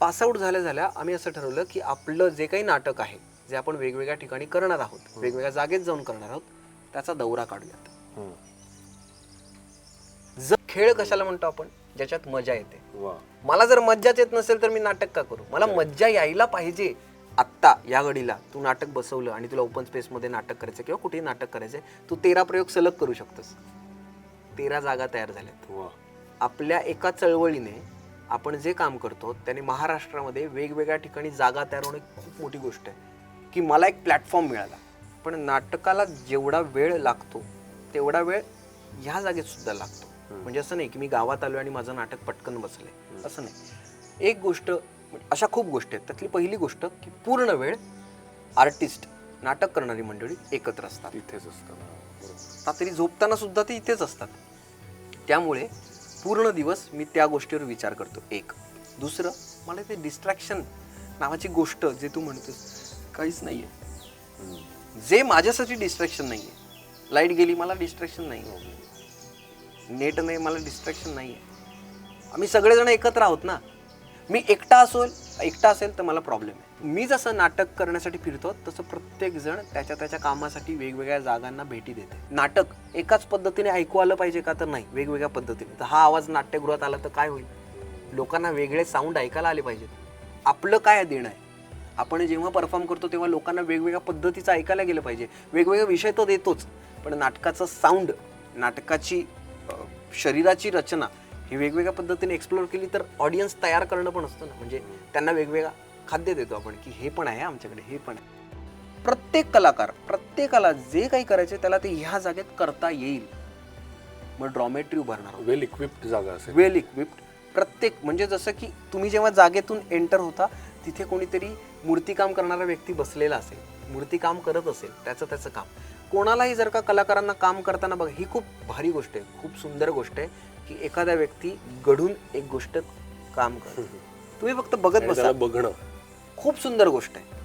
Pass out झाल्या झाल्या आम्ही असं ठरवलं की आपलं जे काही नाटक आहे जे आपण वेगवेगळ्या ठिकाणी करणार आहोत वेगवेगळ्या जागेत जाऊन करणार आहोत त्याचा दौरा काढूयात. जर खेळ कशाला म्हणतो आपण? ज्याच्यात मजा येते. मला जर मज्जाच येत नसेल तर मी नाटक का करू? मला मज्जा यायला पाहिजे. आत्ता या घडीला तू नाटक बसवलं आणि तुला ओपन स्पेसमध्ये नाटक करायचं किंवा कुठेही नाटक करायचंय तू तेरा प्रयोग सलग करू शकतोस. तेरा जागा तयार झाल्यात. आपल्या एका चळवळीने आपण जे काम करतो त्याने महाराष्ट्रामध्ये वेगवेगळ्या ठिकाणी जागा तयार होणे खूप मोठी गोष्ट आहे की मला एक प्लॅटफॉर्म मिळाला. पण नाटकाला जेवढा वेळ लागतो तेवढा वेळ ह्या जागेत सुद्धा लागतो. म्हणजे असं नाही की मी गावात आलो आणि माझं नाटक पटकन बसलंय. असं नाही. एक गोष्ट अशा खूप गोष्टी आहेत. त्यातली पहिली गोष्ट की पूर्ण वेळ आर्टिस्ट नाटक करणारी मंडळी एकत्र असतात. तिथेच असताना बरोबर. रात्री झोपताना सुद्धा ते इथेच असतात. त्यामुळे पूर्ण दिवस मी त्या गोष्टीवर विचार करतो. एक. दुसरं मला ते डिस्ट्रॅक्शन नावाची गोष्ट जे तू म्हणतोस काहीच नाही आहे जे माझ्यासाठी डिस्ट्रॅक्शन नाही आहे लाइट गेली मला डिस्ट्रॅक्शन नाही आहे नेट नाही मला डिस्ट्रॅक्शन नाही आहे आम्ही सगळेजण एकत्र आहोत ना. मी एकटा असेल एकटा असेल तर मला प्रॉब्लेम आहे. मी जसं नाटक करण्यासाठी फिरतो तसं प्रत्येक जण त्याच्या त्याच्या कामासाठी वेगवेगळ्या जागांना भेटी देते. नाटक एकाच पद्धतीने ऐकू आलं पाहिजे का तर नाही वेगवेगळ्या पद्धतीने. तर हा आवाज नाट्यगृहात आला तर काय होईल? लोकांना वेगळे साऊंड ऐकायला आले पाहिजेत. आपलं काय देणं आहे? आपण जेव्हा परफॉर्म करतो तेव्हा लोकांना वेगवेगळ्या पद्धतीचं ऐकायला गेलं पाहिजे. वेगवेगळे विषय तो देतोच. पण नाटकाचं साऊंड नाटकाची शरीराची रचना ही वेगवेगळ्या पद्धतीने एक्सप्लोर केली तर ऑडियन्स तयार करणं पण असतं ना. म्हणजे त्यांना वेगवेगळा खाद्य देतो आपण की हे पण आहे आमच्याकडे हे पण आहे. प्रत्येक कलाकार प्रत्येकाला जे काही करायचे त्याला ते ह्या जागेत करता येईल. मग ड्रॉमेट्री उभारणार वेल इक्विप्ड जागा असेल. वेल इक्विप्ड प्रत्येक म्हणजे जसं की तुम्ही जेव्हा जागेतून एंटर होता तिथे कोणीतरी मूर्तिकाम करणारा व्यक्ती बसलेला असेल मूर्तिकाम करत असेल त्याचं त्याचं काम. कोणालाही जर का कलाकारांना काम करताना बघा ही खूप भारी गोष्ट आहे खूप सुंदर गोष्ट आहे की एखाद्या व्यक्ती घडून एक गोष्ट काम करतो. तुम्ही फक्त बघत बसा. बघणं. खूप सुंदर गोष्ट आहे.